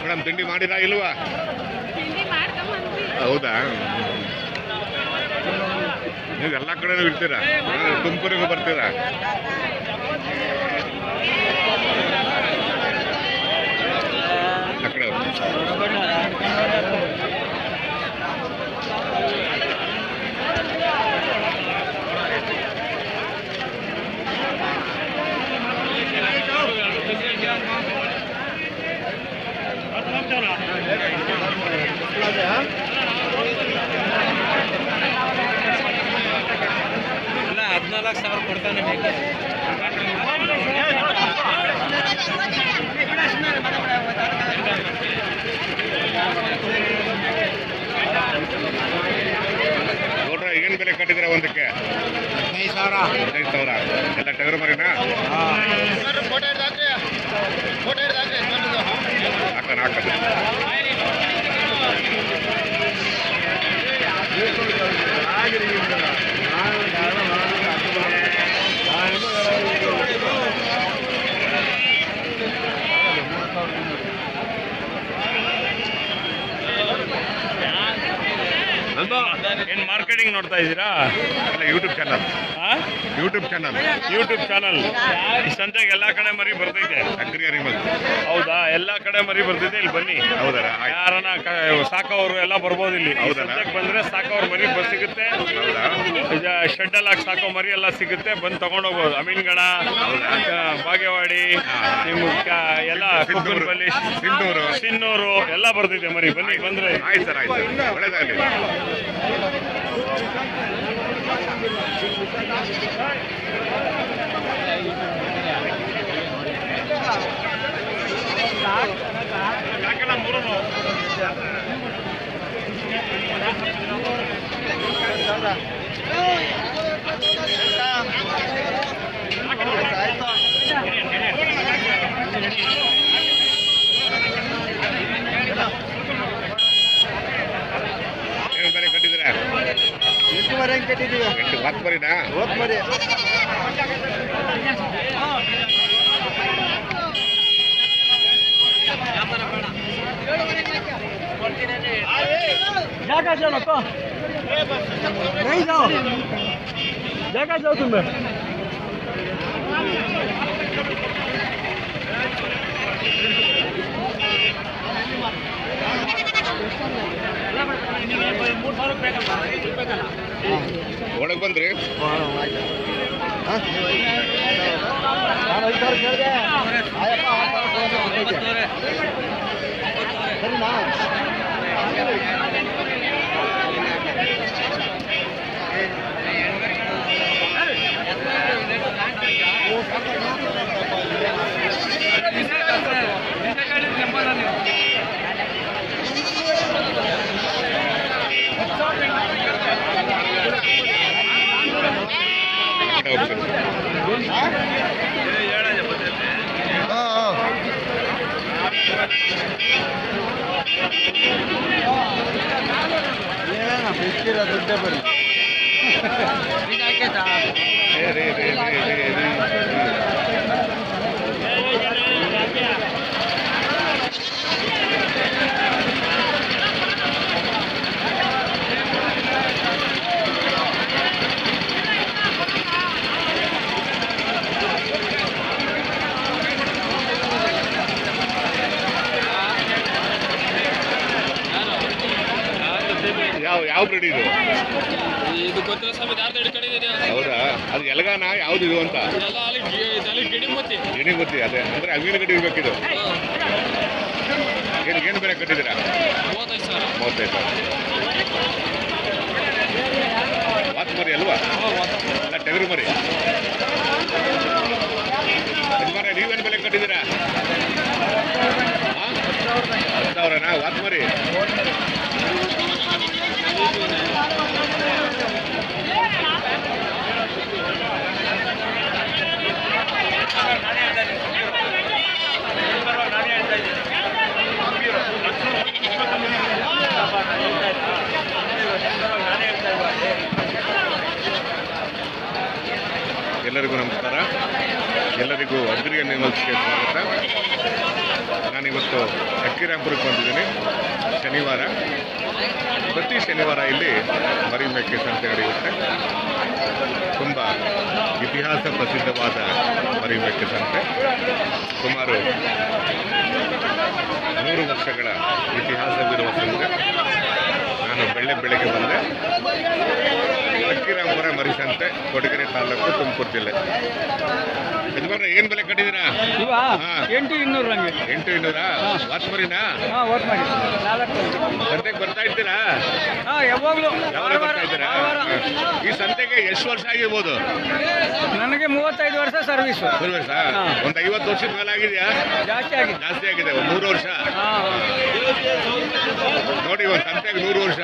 Madam ತಿಂಡಿ ಮಾಡಿರಾ ಇಲ್ವಾ? ಹೌದಾ? ನೀವು ಎಲ್ಲ ಕಡೆನೂ ಇರ್ತೀರಾ? ತುಮಕೂರಿಗೂ ಬರ್ತೀರಾ ಆ ಕಡೆ ಹೋಗಿ. ಹದಿನಾಲ್ಕು ಸಾವಿರ ಕೊಡ್ತಾನೆ ಬೇಕು. ನೋಡ್ರ ಏನು ಬೆಲೆ ಕಟ್ಟಿದ್ರೆ ಒಂದಕ್ಕೆ? ಹದಿನೈದು ಸಾವಿರ. ಹದಿನೈದು ಸಾವಿರ. ಎಲ್ಲ ಟಗರು ಮರಿನಾ? ಹಾಕೋಣ ಹಾಕೋಣ. ಏನ್ ಮಾರ್ಕೆಟಿಂಗ್ ನೋಡ್ತಾ ಇದ್ದೀರಾ? YouTube channel YouTube channel YouTube channel ಸಂಜೆಗೆ ಎಲ್ಲ ಕಡೆ ಮರಿ ಬರ್ತೈತೆ ಅಗ್ರಿ ಅನಿಮಲ್ ಹೌದಾ? ಎಲ್ಲ ಕಡೆ ಮರಿ ಬರ್ತೈತೆ ಇಲ್ಲಿ ಬನ್ನಿ. ಹೌದಾ? ಯಾರನ್ನ ಸಾಕೋರು ಎಲ್ಲ ಬರ್ಬೋದು ಇಲ್ಲಿ. ಹೌದಾ? ಸಂತೆಗೆ ಬಂದ್ರೆ ಸಾಕೋರ್ ಮರಿ ಬಸ್ ಸಿಗುತ್ತೆ. ಹೌದಾ? ಶೆಡ್ ಎಲ್ಲ ಹಾಕಿ ಸಾಕೋ ಮರಿ ಎಲ್ಲ ಸಿಗುತ್ತೆ ಬಂದು ತಗೊಂಡೋಗ್ಬೋದು. ಅಮೀನ್ಗಡ ಬಾಗೇವಾಡಿ ನಿಮ್ಮ ಎಲ್ಲ ಕುಕ್ಕನಪಲ್ಲಿ ಸಿನ್ನೂರು ಸಿನ್ನೂರು ಎಲ್ಲ ಬರ್ತಿದೆ ಮರಿ ಬನ್ನಿ ಬಂದ್ರೆ. ಆಯ್ತು ಸರ್ ಆಯ್ತು ಒಳ್ಳೇದಾಗಲಿ. ಎಂಟೂವರೆ ಹಂಗೆ ಕಟ್ಟಿದ್ದೀವಿ ಎಂಟು ಹತ್ತು ಮರಿನಾ ಹೋದ್ ಮರಿ ಜಾಗ ಜಾಣಕ್ಕ नहीं जाओ जगह जाओ तुम्हें ಒಳಗೆ ಬಂದ್ರಿ ನಾನು ಐದು ಸಾವಿರ ಕೇಳಿದೆ ಆಯಪ್ಪ ಆರು ಸಾವಿರ ಕೊಡೋದು ಐತೆ. ಸರಿನಾ ಆ ಕಡೆ ಹೋಗ್ತೀನಿ ಏನ ಯಾವ ಯಾವ ಬ್ರೀಡ್ ಇದು? ಇದು ಗೊತ್ತಿಲ್ಲ ಯಾರ್ದು ಹೌದಾ? ಅದು ಎಲಗಾನ ಯಾವ್ದು ಇದು ಅಂತ? ಎಲ್ಲ ಅಲ್ಲಿ ಗಿ- ಅಲ್ಲಿ ಗಿಡಿ ಮುತ್ತಿ ಏನಿಗೆ ಗೊತ್ತಿ ಅದೇ. ಅಂದ್ರೆ ಅಮೀನ ಗಡಿ ಇರ್ಬೇಕಿದು ಏನು ಏನು ಬೆಲೆ ಕಟ್ಟಿದ್ದೀರಾ? ಮೂವತ್ತೈದು ಸಾವಿರ. ಮೂವತ್ತೈದು ಸಾವಿರ. ವಾತ್ ಮರಿ ಅಲ್ವಾ? ಅಲ್ಲ ಟಗರು ಮರಿ. ಯಜಮಾನ ನೀವೇನು ಬೆಲೆ ಕಟ್ಟಿದ್ದೀರಾ? ಹತ್ತು ಸಾವಿರನಾ? ವಾತ್ ಮರಿ? ಎಲ್ಲರಿಗೂ ನಮಸ್ಕಾರ ಎಲ್ಲರಿಗೂ ಅದ್ರಿಗೆ ನ್ಯೂಸ್ ಸ್ವಾಗತ ನಾನಿವತ್ತು ಅಕ್ಕಿರಾಂಪುರಕ್ಕೆ ಬಂದಿದ್ದೀನಿ. ಶನಿವಾರ. ಪ್ರತಿ ಶನಿವಾರ ಇಲ್ಲಿ ಮರಿ ಮೇಕೆ ಸಂತೆ ನಡೆಯುತ್ತೆ. ತುಂಬ ಇತಿಹಾಸ ಪ್ರಸಿದ್ಧವಾದ ಮರಿ ಮೇಕೆ ಸಂತೆ ಸುಮಾರು ನೂರು ವರ್ಷಗಳ ಇತಿಹಾಸವಿರುವ ಸಂತೆ ನಾನು ಬೆಳ್ಳೆ ಬೆಳಗ್ಗೆ ಬಂದೆ. ಅಕ್ಕಿರಾಂಪುರ ಮರಿಸಂತೆ ಕೊಡಗೇರಿ ತಾಲೂಕು ತುಮಕೂರು ಜಿಲ್ಲೆ. ಯಜಮಾನ್ರೆ ಏನ್ ಬೆಲೆ ಹಾ. ಎಂಟು ಇನ್ನೂರು ಎಂಟು ಇನ್ನೂರ? ವಾತ್ ಮರಿನಾ ಸಂತೆಗೆ ಬರ್ತಾ ಇದ್ದೀರಾ? ಹಾಂ ಯಾವಾಗಲೂ. ಬರ್ತಾ ಇದ್ದೀರಾ? ಈ ಸಂತೆಗೆ ಎಷ್ಟು ವರ್ಷ ಆಗಿರ್ಬೋದು? ನನಗೆ ಮೂವತ್ತೈದು ವರ್ಷ ಸರ್ವಿಸ್ ಹಾ. ಒಂದ್ ಐವತ್ತು ವರ್ಷದ ಮೇಲೆ ಆಗಿದೆಯಾ? ಜಾಸ್ತಿ ಆಗಿದೆ. ಜಾಸ್ತಿ ಆಗಿದೆ ನೂರು ಮೂರು ವರ್ಷ ನೋಡಿ ಒಂದ್ ಸಂತೆಗೆ ನೂರು ವರ್ಷ.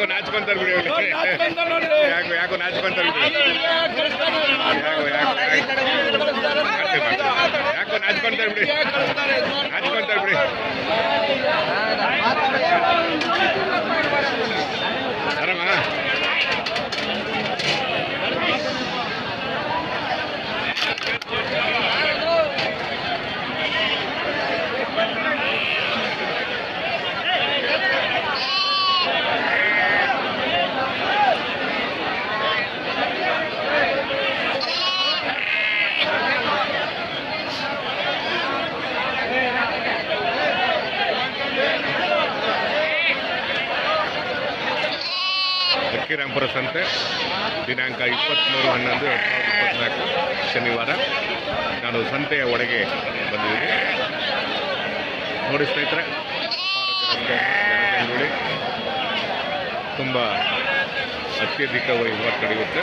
ಯಾಕೋ- ನಾಚ್ಕೊಂತಾರ ಬಿಡಿ. ಯಾಕೋ ಯಾಕೋ ನಾಚ್ಕೊಂತಾರ ಯಾಕೋ ಯಾಕೋ ಯಾಕೋ ನಾಚ್ಕೊಂತಾರ ಬಿಡಿ. ನಾಚ್ಕೊಂತಾರ ಬಿಡಿ. ಅಕ್ಕಿರಾಂಪುರ ಸಂತೆ ದಿನಾಂಕ ಇಪ್ಪತ್ತ್ಮೂರು ಹನ್ನೊಂದು, ಎರಡು ಸಾವಿರದ ಇಪ್ಪತ್ತ್ನಾಲ್ಕು ಶನಿವಾರ. ನಾನು ಸಂತೆಯ ಒಳಗೆ ಬಂದಿದ್ದೀನಿ. ನೋಡಿ ಸ್ನೇಹಿತರೆ ಜನಸಂಗುಳಿ ತುಂಬ ಅತ್ಯಧಿಕ ವಹಿವಾಟು ನಡೆಯುತ್ತೆ.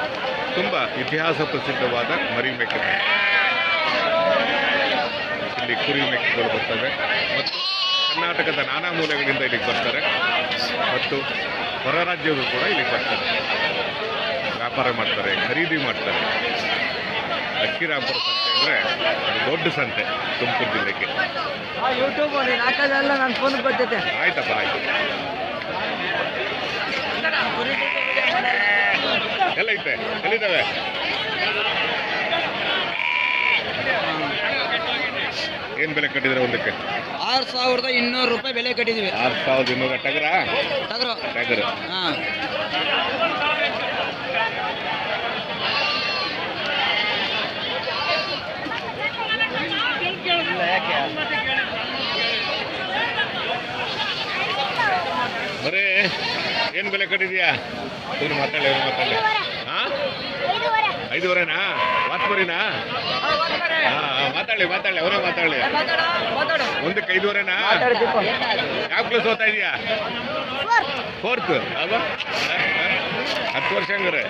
ತುಂಬ ಇತಿಹಾಸ ಪ್ರಸಿದ್ಧವಾದ ಮರಿ ಮೆಕ್ಕೆ ಇಲ್ಲಿ ಕುರಿ ಮೆಕ್ಕೆಗಳು ಬರ್ತವೆ. ಮತ್ತು ಕರ್ನಾಟಕದ ನಾನಾ ಮೂಲೆಗಳಿಂದ ಇಲ್ಲಿಗೆ ಬರ್ತಾರೆ. ಮತ್ತು ಹೊರ ರಾಜ್ಯವರು ಕೂಡ ಇಲ್ಲಿಗೆ ಬರ್ತಾರೆ. ವ್ಯಾಪಾರ ಮಾಡ್ತಾರೆ ಖರೀದಿ ಮಾಡ್ತಾರೆ. ಅಕ್ಕಿರಾಂಪುರ ಸಂತೆ ಅಂದರೆ ಅದು ದೊಡ್ಡ ಸಂತೆ ತುಮಕೂರು ಜಿಲ್ಲೆಗೆ. ಆಯ್ತಪ್ಪ ಆಯ್ತು. ಎಲ್ಲ ಐತೆ? ಎಲ್ಲಿದ್ದಾವೆ? ಏನು ಬೆಲೆ ಕಟ್ಟಿದ್ರೆ ಒಂದಕ್ಕೆ ಆರು ಸಾವಿರದ ಇನ್ನೂರು ರೂಪಾಯಿ ಬೆಲೆ ಕಟ್ಟಿದೀವಿ ಆರು ಸಾವಿರದ ಇನ್ನೂರ ಟಗರ? ಟಗರು. ಟಗರು. ಹಾಂ. ಬರೇ ಏನ್ ಬೆಲೆ ಕಟ್ಟಿದ್ಯಾ ಇವ್ರು ಮಾತಾಡಿ ಇವ್ರು ಮಾತಾಡಿ ಹಾಂ? ಐದುವರೆನಾ? ವಾತ್ಮರಿನಾ ಹಾಂ ಮಾತಾಡಿ ಮಾತಾಡಲಿ ಅವರೇ ಮಾತಾಡಿ ಒಂದಕ್ಕೆ ಐದುವರೆನಾ ಯಾವ ಕ್ಲಾಸ್ ಓದ್ತಾ ಇದೀಯಾ? ಫೋರ್ತ್ ಅಲ್ವಾ? ಹತ್ತು ವರ್ಷ ಹಂಗಾರೆ.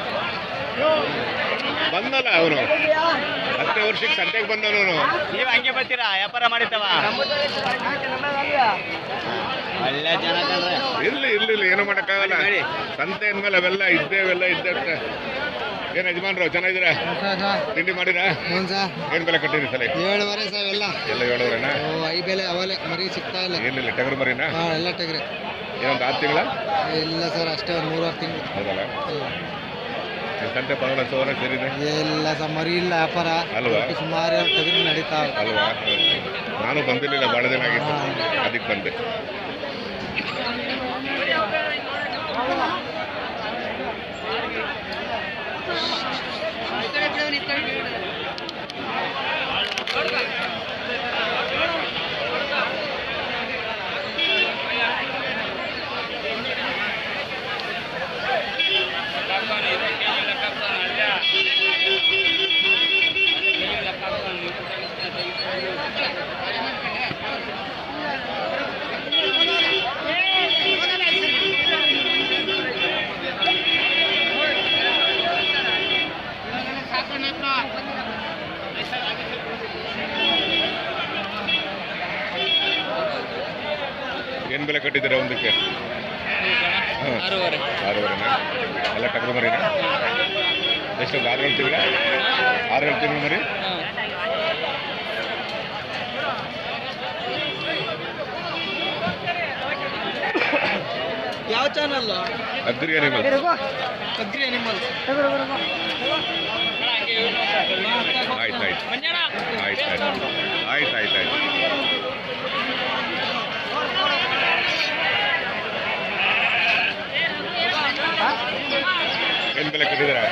ಬಂದಲ್ಲ ಅವನು. ಹತ್ತನೇ ವರ್ಷಕ್ಕೆ ಸಂತೆಗೆ ಬಂದವನು ನೀವು ಹಂಗೆ ಬರ್ತೀರಾ? ವ್ಯಾಪಾರ ಮಾಡಿದ್ದವ. ಒಳ್ಳೆ ಜನ ಇರ್ಲಿ ಇರ್ಲಿ ಏನು ಮಾಡೋಕ್ಕಾಗಲ್ಲ. ಮಾಡಿ. ಸಂತೆ ಅಂದ್ಮೇಲೆ ಅವೆಲ್ಲ ಇದ್ದೇವೆಲ್ಲ ಇದ್ದೇ ಏನು ಯಜಮಾನ್ರು ಚೆನ್ನಾಗಿದ್ದೀರಾ ತಿಂಡಿ ಮಾಡಿರಾ? ಏನು ಬೆಲೆ ಕಟ್ಟಿರಿ ಸಲ? ಏಳುವರೆ ಸರ್ ಎಲ್ಲ. ಎಲ್ಲ ಏಳುವರೆನಾ? ಐ ಬೆಲೆ ಅವಲೆ ಮರಿ ಸಿಗ್ತಾ ಇಲ್ಲ. ಏನಿಲ್ಲ ಟಗರು ಮರಿನಾ? ಹಾಂ ಎಲ್ಲ ಟಗರೆ. ಏನೊಂದು ಆರು ತಿಂಗಳ? ಇಲ್ಲ ಸರ್ ಅಷ್ಟೇ ಒಂದು ಮೂರುವರೆ ತಿಂಗಳು. ಹೌದಲ್ಲ? ಸಂತೆ ಪರವಾಗಿಲ್ಲ ಸೋರ ಸೇರಿದೆ? ಎಲ್ಲ ಸರ್ ಮರಿ ಇಲ್ಲ ವ್ಯಾಪಾರ. ಅಲ್ವಾ? ಸುಮಾರು ಟಗರು ನಡೀತಾ ಅಲ್ವಾ? ನಾನು ಬಂದಿರಲಿಲ್ಲ ಭಾಳ ದಿನ ಆಗಿತ್ತು. ಅದಕ್ಕೆ ಬಂದೆ. ಏನು ಬೆಲೆ ಕಟ್ಟಿದ್ದೀರಾ ಒಂದಕ್ಕೆ? ಹಾಂ ಆರೂವರೆ ಆರೂವರೆನಾ? ಎಲ್ಲ ಟಗರು ಮರಿನಾ? ಎಷ್ಟು ಆರು ಏಳು ತಿಂಗಳ ಆರು ಏಳು ತಿಂಗಳು ಮರಿ? ಯಾವ channel? Agri animal agri animal ಆಯ್ತು ಆಯ್ತು. ಆಯ್ತು ಆಯ್ತು. ಆಯ್ತು ಆಯ್ತು. பெண்களுக்கு இருக்குதா